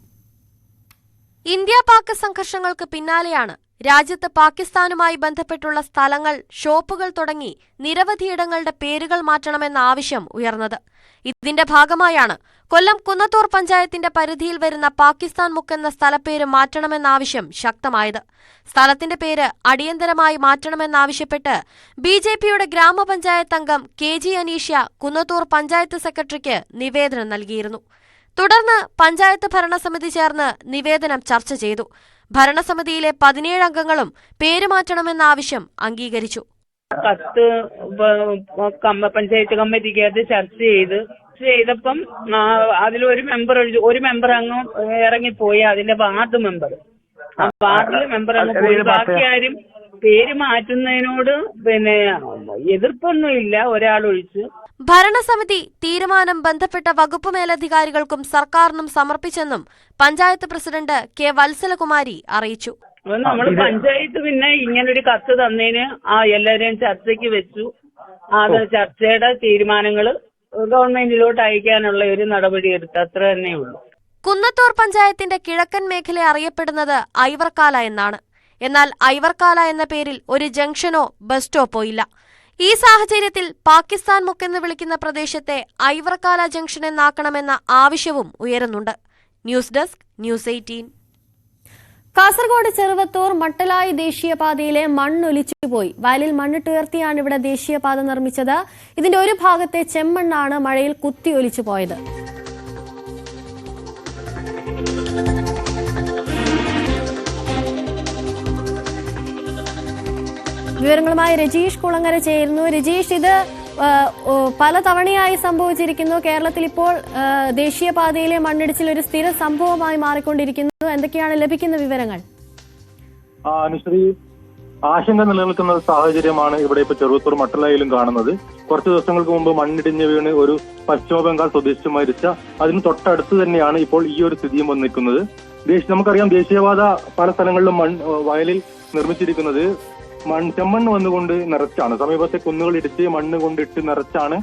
ഇന്ത്യ പാക് സംഘർഷങ്ങൾക്ക് പിന്നാലെയാണ് രാജ്യത്ത് പാകിസ്ഥാനുമായി ബന്ധപ്പെട്ടുള്ള സ്ഥലങ്ങൾ ഷോപ്പുകൾ തുടങ്ങി നിരവധിയിടങ്ങളുടെ പേരുകൾ മാറ്റണമെന്ന ആവശ്യം ഉയർന്നത്. ഇതിന്റെ ഭാഗമായാണ് കൊല്ലം കുന്നത്തൂർ പഞ്ചായത്തിന്റെ പരിധിയിൽ വരുന്ന പാകിസ്ഥാൻ മുക്ക് എന്ന സ്ഥലപ്പേര് മാറ്റണമെന്ന ആവശ്യം ശക്തമായത്. സ്ഥലത്തിന്റെ പേര് അടിയന്തരമായി മാറ്റണമെന്നാവശ്യപ്പെട്ട് ബി ജെ പിയുടെ ഗ്രാമപഞ്ചായത്ത് അംഗം കെ ജി അനീഷ്യ കുന്നത്തൂർ പഞ്ചായത്ത് സെക്രട്ടറിക്ക് നിവേദനം നൽകിയിരുന്നു. തുടർന്ന് പഞ്ചായത്ത് ഭരണസമിതി ചേർന്ന് നിവേദനം ചർച്ച ചെയ്തു. ഭരണസമിതിയിലെ പതിനേഴ് അംഗങ്ങളും പേര് മാറ്റണമെന്ന ആവശ്യം അംഗീകരിച്ചു. കത്ത് പഞ്ചായത്ത് കമ്മിറ്റിക്ക് അത് ചർച്ച ചെയ്ത് ചർച്ച ചെയ്തപ്പം അതിൽ അതിലൊരു മെമ്പർ ഒഴിച്ച് ഒരു മെമ്പർ അങ്ങ് ഇറങ്ങിപ്പോയി അതിന്റെ വാർഡ് മെമ്പർ ആ വാർഡിലെ മെമ്പർ അങ്ങ് പോയി. ബാക്കി ആരും പേര് മാറ്റുന്നതിനോട് പിന്നെ എതിർപ്പൊന്നുമില്ല ഒരാളൊഴിച്ച്. ഭരണസമിതി തീരുമാനം ബന്ധപ്പെട്ട വകുപ്പ് മേലധികാരികൾക്കും സർക്കാരിനും സമർപ്പിച്ചെന്നും പഞ്ചായത്ത് പ്രസിഡന്റ് കെ വത്സലകുമാരി അറിയിച്ചു. നമ്മൾ പഞ്ചായത്ത് പിന്നെ ഇങ്ങനൊരു കത്ത് തന്നതിന് ആ എല്ലാവരെയും ചർച്ചയ്ക്ക് വെച്ചു. ആ ചർച്ചയുടെ തീരുമാനങ്ങൾ ഗവൺമെന്റിലോട്ട് അയക്കാനുള്ള ഒരു നടപടി എടുത്ത് അത്ര തന്നെ ഉള്ളൂ കുന്നത്തൂർ പഞ്ചായത്തിന്റെ കിഴക്കൻ മേഖല അറിയപ്പെടുന്നത് ഐവർക്കാല എന്നാണ്. എന്നാൽ ഐവർക്കാല എന്ന പേരിൽ ഒരു ജംഗ്ഷനോ ബസ് സ്റ്റോപ്പോ ഇല്ല. ഈ സാഹചര്യത്തിൽ പാകിസ്ഥാൻ മുക്കെന്ന് വിളിക്കുന്ന പ്രദേശത്തെ ഐവർക്കാല ജംഗ്ഷൻ എന്നാക്കണമെന്ന ആവശ്യവും ഉയരുന്നുണ്ട്. News desk news eighteen. Kasaragod Cheruvathur Mattalayi ദേശീയപാതയിലെ മണ്ണൊലിച്ചുപോയി. വയലിൽ മണ്ണിട്ടുയർത്തിയാണ് ഇവിടെ ദേശീയപാത നിർമ്മിച്ചത്. ഇതിന്റെ ഒരു ഭാഗത്തെ ചെമ്മണ്ണാണ് മഴയിൽ കുത്തിയൊലിച്ചു പോയത് വിവരങ്ങളുമായി രജീഷ് കുളങ്ങര ചേരുന്നു. രജീഷ് ഇത് പല തവണയായി സംഭവിച്ചിരിക്കുന്നു. കേരളത്തിൽ ഇപ്പോൾ ദേശീയപാതയിലെ മണ്ണിടിച്ചിൽ ഒരു സ്ഥിര സംഭവമായി മാറിക്കൊണ്ടിരിക്കുന്നു. എന്തൊക്കെയാണ് ലഭിക്കുന്ന വിവരങ്ങൾ? അനുശ്രീ ആശങ്ക നിലനിൽക്കുന്ന സാഹചര്യമാണ് ഇവിടെ ഇപ്പൊ ചെറുവത്തൂർ മട്ടലയിലും കാണുന്നത്. കുറച്ച് ദിവസങ്ങൾക്ക് മുമ്പ് മണ്ണിടിഞ്ഞ് വീണ് ഒരു പശ്ചിമ ബംഗാൾ സ്വദേശി മരിച്ച അതിന് തൊട്ടടുത്ത് തന്നെയാണ് ഇപ്പോൾ ഈ ഒരു സ്ഥിതിയും വന്നിരിക്കുന്നത്. നമുക്കറിയാം ദേശീയപാത പല സ്ഥലങ്ങളിലും മൺ വയലിൽ നിർമ്മിച്ചിരിക്കുന്നത്. ചെമ്മണ്ണ് വന്നുകൊണ്ട് നിറച്ചാണ്. സമീപത്തെ കുന്നുകൾ ഇടിച്ച് മണ്ണ് കൊണ്ടിട്ട് നിറച്ചാണ്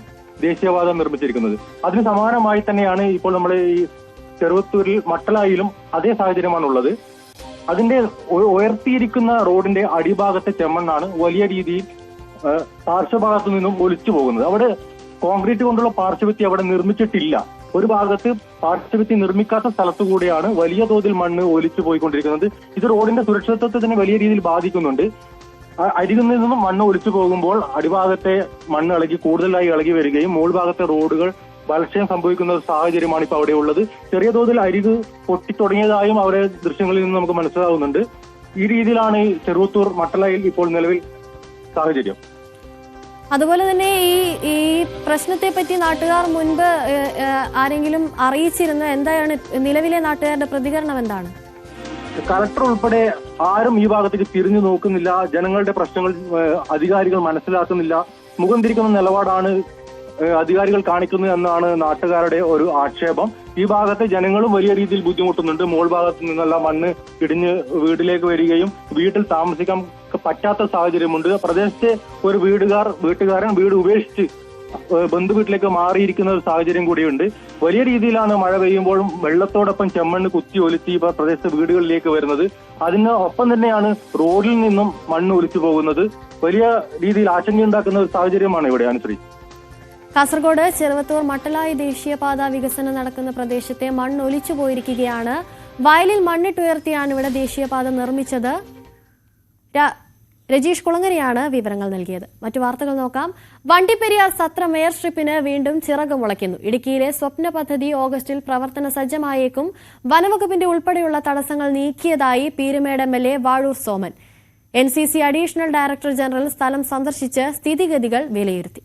ദേശീയപാത നിർമ്മിച്ചിരിക്കുന്നത്. അതിന് സമാനമായി തന്നെയാണ് ഇപ്പോൾ നമ്മൾ ഈ ചെറുവത്തൂരിൽ മട്ടലായിലും അതേ സാഹചര്യമാണുള്ളത്. അതിന്റെ ഉയർത്തിയിരിക്കുന്ന റോഡിന്റെ അടിഭാഗത്തെ ചെമ്മണ്ണാണ് വലിയ രീതിയിൽ പാർശ്വഭാഗത്തു നിന്നും ഒലിച്ചു പോകുന്നത്. അവിടെ കോൺക്രീറ്റ് കൊണ്ടുള്ള പാർശ്വഭിത്തി അവിടെ നിർമ്മിച്ചിട്ടില്ല. ഒരു ഭാഗത്ത് പാർശ്വഭിത്തി നിർമ്മിക്കാത്ത സ്ഥലത്തു കൂടിയാണ് വലിയ തോതിൽ മണ്ണ് ഒലിച്ചു പോയിക്കൊണ്ടിരിക്കുന്നത്. ഇത് റോഡിന്റെ സുരക്ഷിതത്വത്തെ തന്നെ വലിയ രീതിയിൽ ബാധിക്കുന്നുണ്ട്. അരികിൽ നിന്നും മണ്ണ് ഒലിച്ചു പോകുമ്പോൾ അടിഭാഗത്തെ മണ്ണ് ഇളകി കൂടുതലായി ഇളകി വരികയും മുകൾ ഭാഗത്തെ റോഡുകൾ ബലക്ഷയം സംഭവിക്കുന്ന ഒരു സാഹചര്യമാണ് അവിടെ ഉള്ളത്. ചെറിയ തോതിൽ അരിക് പൊട്ടിത്തുടങ്ങിയതായും അവരെ ദൃശ്യങ്ങളിൽ നിന്ന് നമുക്ക് മനസ്സിലാവുന്നുണ്ട്. ഈ രീതിയിലാണ് ഈ ചെറുവത്തൂർ മട്ടലയിൽ ഇപ്പോൾ നിലവിൽ സാഹചര്യം. അതുപോലെ തന്നെ ഈ ഈ പ്രശ്നത്തെ പറ്റി നാട്ടുകാർ മുൻപ് ആരെങ്കിലും അറിയിച്ചിരുന്നു. എന്താണ് നിലവിലെ നാട്ടുകാരുടെ പ്രതികരണം എന്താണ്? കളക്ടർ ഉൾപ്പെടെ ആരും ഈ ഭാഗത്തേക്ക് തിരിഞ്ഞു നോക്കുന്നില്ല. ജനങ്ങളുടെ പ്രശ്നങ്ങൾ അധികാരികൾ മനസ്സിലാക്കുന്നില്ല. മുഖം തിരിക്കുന്ന നിലപാടാണ് അധികാരികൾ കാണിക്കുന്നത് എന്നാണ് നാട്ടുകാരുടെ ഒരു ആക്ഷേപം. ഈ ഭാഗത്തെ ജനങ്ങളും വലിയ രീതിയിൽ ബുദ്ധിമുട്ടുന്നുണ്ട്. മോൾ ഭാഗത്ത് നിന്നുള്ള മണ്ണ് ഇടിഞ്ഞ് വീട്ടിലേക്ക് വരികയും വീട്ടിൽ താമസിക്കാൻ പറ്റാത്ത സാഹചര്യമുണ്ട്. പ്രദേശത്തെ ഒരു വീടുകാർ വീട്ടുകാരൻ വീട് ഉപേക്ഷിച്ച് ബന്ധു വീട്ടിലേക്ക് മാറിയിരിക്കുന്ന ഒരു സാഹചര്യം കൂടിയുണ്ട്. വലിയ രീതിയിലാണ് മഴ പെയ്യുമ്പോഴും വെള്ളത്തോടൊപ്പം ചെമ്മണ്ണ് കുത്തി ഒലിച്ച് ഈ പ്രദേശത്തെ വീടുകളിലേക്ക് വരുന്നത്. അതിന് ഒപ്പം തന്നെയാണ് റോഡിൽ നിന്നും മണ്ണ് ഒലിച്ചു പോകുന്നത്. വലിയ രീതിയിൽ ആശങ്കയുണ്ടാക്കുന്ന ഒരു സാഹചര്യമാണ് ഇവിടെ അനുശ്രീ. കാസർഗോഡ് ചെറുവത്തൂർ മട്ടലായി ദേശീയപാത വികസനം നടക്കുന്ന പ്രദേശത്തെ മണ്ണ് ഒലിച്ചു പോയിരിക്കുകയാണ്. വയലിൽ മണ്ണിട്ടുയർത്തിയാണ് ഇവിടെ ദേശീയപാത നിർമ്മിച്ചത്. രജീഷ് കുളങ്ങരയാണ് വിവരങ്ങൾ നൽകിയത്. മറ്റു വാർത്തകൾ നോക്കാം. വണ്ടിപ്പെരിയാർ സത്ര മേയർഷിപ്പിന് വീണ്ടും ചിറക് മുളയ്ക്കുന്നു. ഇടുക്കിയിലെ സ്വപ്ന പദ്ധതി ഓഗസ്റ്റിൽ പ്രവർത്തന സജ്ജമായേക്കും. വനവകുപ്പിന്റെ ഉൾപ്പെടെയുള്ള തടസ്സങ്ങൾ നീക്കിയതായി Peermade M L A Vazhoor Soman. N C C additional director general സ്ഥലം സന്ദർശിച്ച് സ്ഥിതിഗതികൾ വിലയിരുത്തി.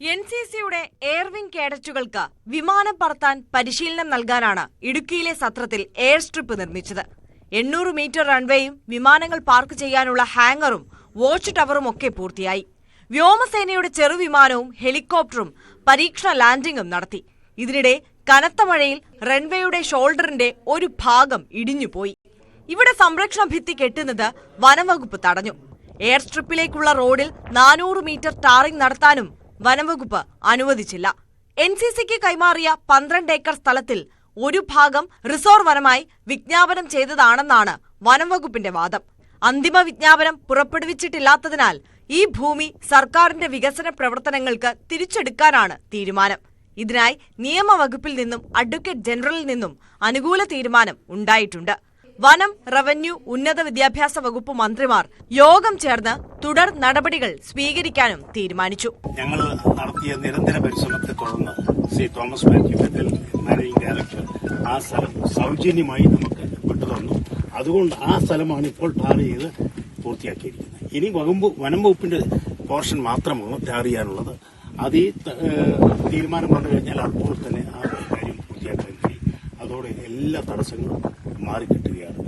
എൻ സി സിയുടെ എയർവിംഗ് കേഡറ്റുകൾക്ക് വിമാനം പറത്താൻ പരിശീലനം നൽകാനാണ് ഇടുക്കിയിലെ സത്രത്തിൽ എയർ സ്ട്രിപ്പ് നിർമ്മിച്ചത്. എണ്ണൂറ് മീറ്റർ റൺവേയും വിമാനങ്ങൾ പാർക്ക് ചെയ്യാനുള്ള ഹാങ്ങറും വാച്ച് ടവറും ഒക്കെ പൂർത്തിയായി. വ്യോമസേനയുടെ ചെറുവിമാനവും ഹെലികോപ്റ്ററും പരീക്ഷണ ലാൻഡിംഗും നടത്തി. ഇതിനിടെ കനത്ത മഴയിൽ റൺവേയുടെ ഷോൾഡറിന്റെ ഒരു ഭാഗം ഇടിഞ്ഞുപോയി. ഇവിടെ സംരക്ഷണ ഭിത്തി കെട്ടുന്നത് വനംവകുപ്പ് തടഞ്ഞു. എയർ സ്ട്രിപ്പിലേക്കുള്ള റോഡിൽ നാനൂറ് മീറ്റർ ടാറിംഗ് നടത്താനും വനംവകുപ്പ് അനുവദിച്ചില്ല. എൻ സി സിക്ക് കൈമാറിയ പന്ത്രണ്ട് ഏക്കർ സ്ഥലത്തിൽ ഒരു ഭാഗം റിസോർവ് വനമായി വിജ്ഞാപനം ചെയ്തതാണെന്നാണ് വനംവകുപ്പിന്റെ വാദം. അന്തിമ വിജ്ഞാപനം പുറപ്പെടുവിച്ചിട്ടില്ലാത്തതിനാൽ ഈ ഭൂമി സർക്കാരിന്റെ വികസന പ്രവർത്തനങ്ങൾക്ക് തിരിച്ചെടുക്കാനാണ് തീരുമാനം. ഇതിനായി നിയമവകുപ്പിൽ നിന്നും അഡ്വക്കേറ്റ് ജനറലിൽ നിന്നും അനുകൂല തീരുമാനം ഉണ്ടായിട്ടുണ്ട്. വനം റവന്യൂ ഉന്നത വിദ്യാഭ്യാസ വകുപ്പ് മന്ത്രിമാർ യോഗം ചേർന്ന് തുടർ നടപടികൾ സ്വീകരിക്കാനും തീരുമാനിച്ചു. ഞങ്ങൾ നടത്തിയ നിരന്തര പരിശ്രമത്തെ തുടർന്ന് ശ്രീ തോമസ് മാത്യു ഡയറക്ടർ ആ സ്ഥലം സൗജന്യമായി നമുക്ക് വിട്ടുതന്നു. അതുകൊണ്ട് ആ സ്ഥലമാണ് ഇപ്പോൾ ടാർ ചെയ്ത് പൂർത്തിയാക്കിയിരിക്കുന്നത്. ഇനി വകുമ്പ് വനം വകുപ്പിന്റെ പോർഷൻ മാത്രമാണ് ടാർ ചെയ്യാനുള്ളത്. അത് ഈ തീരുമാനം വന്നു കഴിഞ്ഞാൽ അപ്പോൾ തന്നെ ആ കാര്യം പൂർത്തിയാക്കാൻ അതോടെ എല്ലാ തടസ്സങ്ങളും മാറിക്കിട്ടുകയാണ്.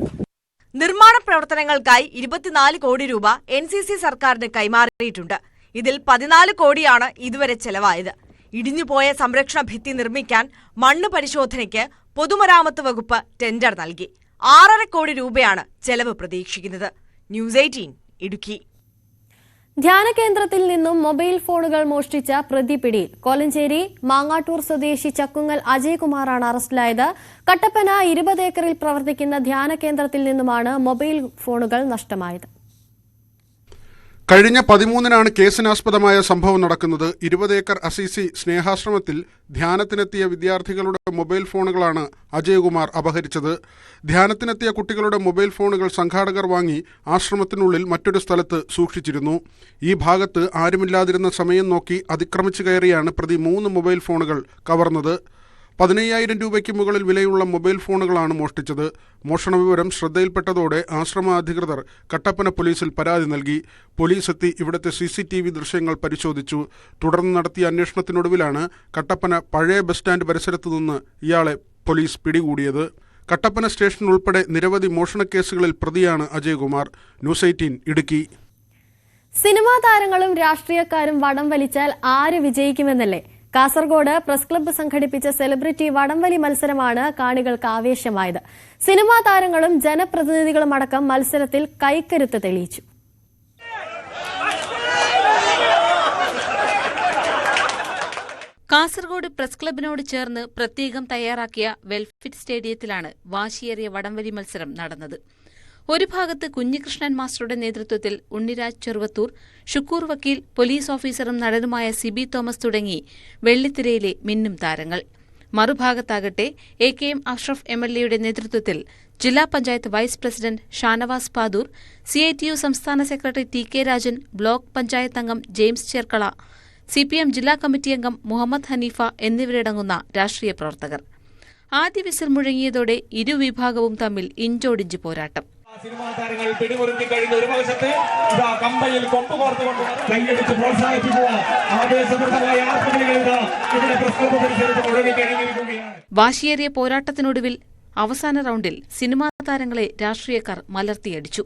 നിർമ്മാണ പ്രവർത്തനങ്ങൾക്കായി ഇരുപത്തിനാല് കോടി രൂപ എൻ സി സി സർക്കാരിന് കൈമാറിയിട്ടുണ്ട്. ഇതിൽ പതിനാല് കോടിയാണ് ഇതുവരെ ചെലവായത്. ഇടിഞ്ഞുപോയ സംരക്ഷണ ഭിത്തി നിർമ്മിക്കാൻ മണ്ണ് പരിശോധനയ്ക്ക് പൊതുമരാമത്ത് വകുപ്പ് ടെൻഡർ നൽകി. ആറര കോടി രൂപയാണ് ചെലവ് പ്രതീക്ഷിക്കുന്നത്. News eighteen Idukki. ധ്യാന കേന്ദ്രത്തിൽ നിന്നും മൊബൈൽ ഫോണുകൾ മോഷ്ടിച്ച പ്രതി പിടിയിൽ കോലഞ്ചേരി മാങ്ങാട്ടൂർ സ്വദേശി ചക്കുങ്ങൽ അജയ്കുമാറാണ് അറസ്റ്റിലായത്. കട്ടപ്പന ഇരുപത് ഏക്കറിൽ പ്രവർത്തിക്കുന്ന ധ്യാന കേന്ദ്രത്തിൽ നിന്നുമാണ് മൊബൈൽ ഫോണുകൾ നഷ്ടമായത്. കഴിഞ്ഞ പതിമൂന്നിനാണ് കേസിനാസ്പദമായ സംഭവം നടക്കുന്നത്. ഇരുപത് ഏക്കർ അസീസി സ്നേഹാശ്രമത്തിൽ ധ്യാനത്തിനെത്തിയ വിദ്യാർത്ഥികളുടെ മൊബൈൽ ഫോണുകളാണ് അജയകുമാർ അപഹരിച്ചത്. ധ്യാനത്തിനെത്തിയ കുട്ടികളുടെ മൊബൈൽ ഫോണുകൾ സംഘാടകർ വാങ്ങി ആശ്രമത്തിനുള്ളിൽ മറ്റൊരു സ്ഥലത്ത് സൂക്ഷിച്ചിരുന്നു. ഈ ഭാഗത്ത് ആരുമില്ലാതിരുന്ന സമയം നോക്കി അതിക്രമിച്ചു കയറിയാണ് പ്രതി മൂന്ന് മൊബൈൽ ഫോണുകൾ കവർന്നത്. പതിനയ്യായിരം രൂപയ്ക്ക് മുകളിൽ വിലയുള്ള മൊബൈൽ ഫോണുകളാണ് മോഷ്ടിച്ചത്. മോഷണ വിവരം ശ്രദ്ധയിൽപ്പെട്ടതോടെ ആശ്രമ അധികൃതർ കട്ടപ്പന പോലീസിൽ പരാതി നൽകി. പോലീസ് എത്തി ഇവിടുത്തെ സി സി ടി വി ദൃശ്യങ്ങൾ പരിശോധിച്ചു. തുടർന്ന് നടത്തിയ അന്വേഷണത്തിനൊടുവിലാണ് കട്ടപ്പന പഴയ ബസ് സ്റ്റാൻഡ് പരിസരത്തു നിന്ന് ഇയാളെ പോലീസ് പിടികൂടിയത്. കട്ടപ്പന സ്റ്റേഷൻ ഉൾപ്പെടെ നിരവധി മോഷണക്കേസുകളിൽ പ്രതിയാണ് Ajaykumar. News eighteen Idukki. Cinema താരങ്ങളും രാഷ്ട്രീയക്കാരും വടം വലിച്ചാൽ ആര് വിജയിക്കുമെന്നല്ലേ? കാസർഗോഡ് പ്രസ് ക്ലബ്ബ് സംഘടിപ്പിച്ച സെലിബ്രിറ്റി വടംവലി മത്സരമാണ് കാണികൾക്ക് ആവേശമായത്. സിനിമാ താരങ്ങളും ജനപ്രതിനിധികളും അടക്കം മത്സരത്തിൽ കൈക്കരുത്ത് തെളിയിച്ചു. കാസർഗോഡ് പ്രസ് ക്ലബിനോട് ചേർന്ന് പ്രത്യേകം തയ്യാറാക്കിയ വെൽഫിറ്റ് സ്റ്റേഡിയത്തിലാണ് വാശിയേറിയ വടംവലി മത്സരം നടന്നത്. ഒരു ഭാഗത്ത് കുഞ്ഞികൃഷ്ണൻ മാസ്റ്ററുടെ നേതൃത്വത്തിൽ ഉണ്ണിരാജ് ചെറുവത്തൂർ ഷുക്കൂർ വക്കീൽ പോലീസ് ഓഫീസറും നടനുമായ സിബി തോമസ് തുടങ്ങി വെള്ളിത്തിരയിലെ മിന്നും താരങ്ങൾ. മറുഭാഗത്താകട്ടെ A K M Ashraf M L എയുടെ നേതൃത്വത്തിൽ ജില്ലാ panchayat vice president Shanavas Padoor C I T U സംസ്ഥാന secretary T K Rajan block panchayat അംഗം James Cherkala C P M ജില്ലാ കമ്മിറ്റി അംഗം മുഹമ്മദ് ഹനീഫ എന്നിവരടങ്ങുന്ന രാഷ്ട്രീയ പ്രവർത്തകർ. ആദ്യ വിസിൽ മുഴങ്ങിയതോടെ ഇരുവിഭാഗവും തമ്മിൽ ഇഞ്ചോടിഞ്ച് പോരാട്ടം. സിനിമാ താരങ്ങൾ പിടിമുറുക്കി കഴിഞ്ഞ ഒരു വശത്ത് ഇതാ കമ്പയിൽ കൊമ്പ് കോർത്തുകൊണ്ട് കൈയടിച്ച് പ്രോത്സാഹിപ്പിക്കുക. ആവേശപ്രദമായ ആർപ്പുകളികൾ ഇതാ ഇവിടെ പ്രസ് ക്ലബ്ബ് മുഴങ്ങി കഴിഞ്ഞിരിക്കുകയാണ്. വാശിയേറിയ പോരാട്ടത്തിനൊടുവിൽ അവസാന റൗണ്ടിൽ സിനിമാ താരങ്ങളെ രാഷ്ട്രീയക്കാർ മലർത്തിയടിച്ചു.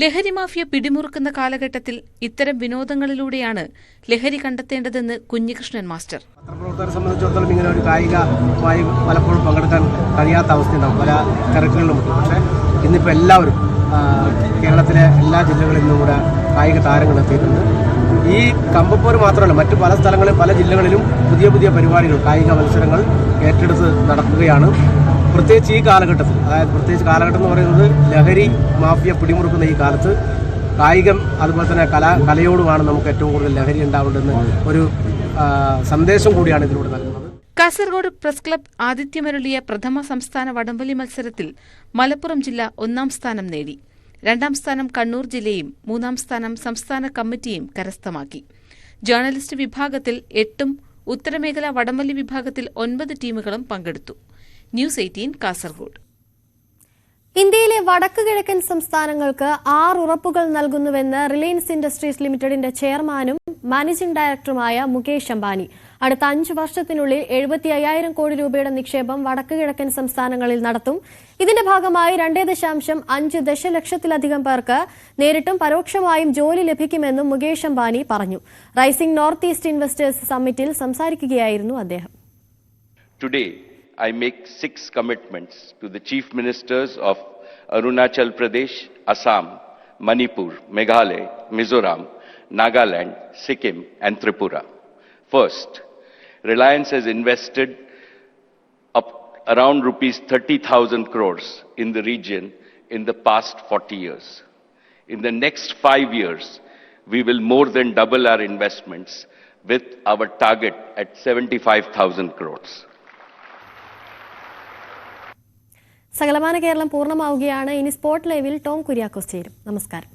ലഹരി മാഫിയ പിടിമുറുക്കുന്ന കാലഘട്ടത്തിൽ ഇത്തരം വിനോദങ്ങളിലൂടെയാണ് ലഹരി കണ്ടെത്തേണ്ടതെന്ന് കുഞ്ഞികൃഷ്ണൻ മാസ്റ്റർ. പത്രപ്രവർത്തകരെ സംബന്ധിച്ചിടത്തോളം ഇങ്ങനെ ഒരു കായികമായി പലപ്പോഴും പങ്കെടുക്കാൻ കഴിയാത്ത അവസ്ഥയുണ്ടാവും. പല തിരക്കുകളിലും പക്ഷേ ഇന്നിപ്പോൾ എല്ലാവരും കേരളത്തിലെ എല്ലാ ജില്ലകളിൽ നിന്നും കൂടെ കായിക താരങ്ങൾ എത്തിയിട്ടുണ്ട്. ഈ കമ്പപ്പോര് മാത്രമല്ല മറ്റ് പല സ്ഥലങ്ങളിലും പല ജില്ലകളിലും പുതിയ പുതിയ പരിപാടികൾ കായിക മത്സരങ്ങൾ ഏറ്റെടുത്ത് നടക്കുകയാണ്. പ്രത്യേകിച്ച് ഈ കാലഘട്ടത്തിൽ അതായത് പ്രത്യേകിച്ച് കാലഘട്ടം എന്ന് പറയുന്നത് ലഹരി മാഫിയ പിടിമുറുക്കുന്ന ഈ കാലത്ത് കായികം അതുപോലെ തന്നെ കല കലയോടുമാണ് നമുക്ക് ഏറ്റവും കൂടുതൽ ലഹരി ഉണ്ടാവേണ്ടതെന്ന് ഒരു സന്ദേശം കൂടിയാണ് ഇതിലൂടെ നൽകുന്നത്. കാസർഗോഡ് പ്രസ് ക്ലബ് ആതിഥ്യമരുളിയ പ്രഥമ സംസ്ഥാന വടംവലി മത്സരത്തിൽ മലപ്പുറം ജില്ല ഒന്നാം സ്ഥാനം നേടി. രണ്ടാം സ്ഥാനം കണ്ണൂർ ജില്ലയും മൂന്നാം സ്ഥാനം സംസ്ഥാന കമ്മിറ്റിയും കരസ്ഥമാക്കി. ജേർണലിസ്റ്റ് വിഭാഗത്തിൽ എട്ടും ഉത്തരമേഖല വടംവലി വിഭാഗത്തിൽ ഒൻപത് ടീമുകളും പങ്കെടുത്തു. News eighteen Kasaragod. ഇന്ത്യയിലെ വടക്ക് കിഴക്കൻ സംസ്ഥാനങ്ങൾക്ക് ആറ് ഉറപ്പുകൾ നൽകുന്നുവെന്ന് റിലയൻസ് ഇൻഡസ്ട്രീസ് ലിമിറ്റഡിന്റെ ചെയർമാനും മാനേജിംഗ് ഡയറക്ടറുമായ മുകേഷ് അംബാനി. അടുത്ത അഞ്ച് വർഷത്തിനുള്ളിൽ എഴുപത്തി അയ്യായിരം കോടി രൂപയുടെ നിക്ഷേപം വടക്ക് കിഴക്കൻ സംസ്ഥാനങ്ങളിൽ നടത്തും. ഇതിന്റെ ഭാഗമായി രണ്ടേ ദശാംശം അഞ്ച് ദശലക്ഷത്തിലധികം പേർക്ക് നേരിട്ടും പരോക്ഷമായും ജോലി ലഭിക്കുമെന്നും മുകേഷ് അംബാനി പറഞ്ഞു. റൈസിംഗ് നോർത്ത് ഈസ്റ്റ് ഇൻവെസ്റ്റേഴ്സ് സമ്മിറ്റിൽ സംസാരിക്കുകയായിരുന്നു അദ്ദേഹം. Today, I make six commitments to the Chief Ministers of Arunachal Pradesh, Assam, Manipur, Meghalaya, Mizoram, Nagaland, Sikkim, and Tripura. First, Reliance has invested up around rupees 30,000 crores in the region in the past 40 years. In the next five years, we will more than double our investments with our target at 75,000 crores. സകലമാന കേരളം പൂർണമാവുകയാണ്. ഇനി spot ലൈവിൽ Tom Kuriakose ചേരും. നമസ്കാരം.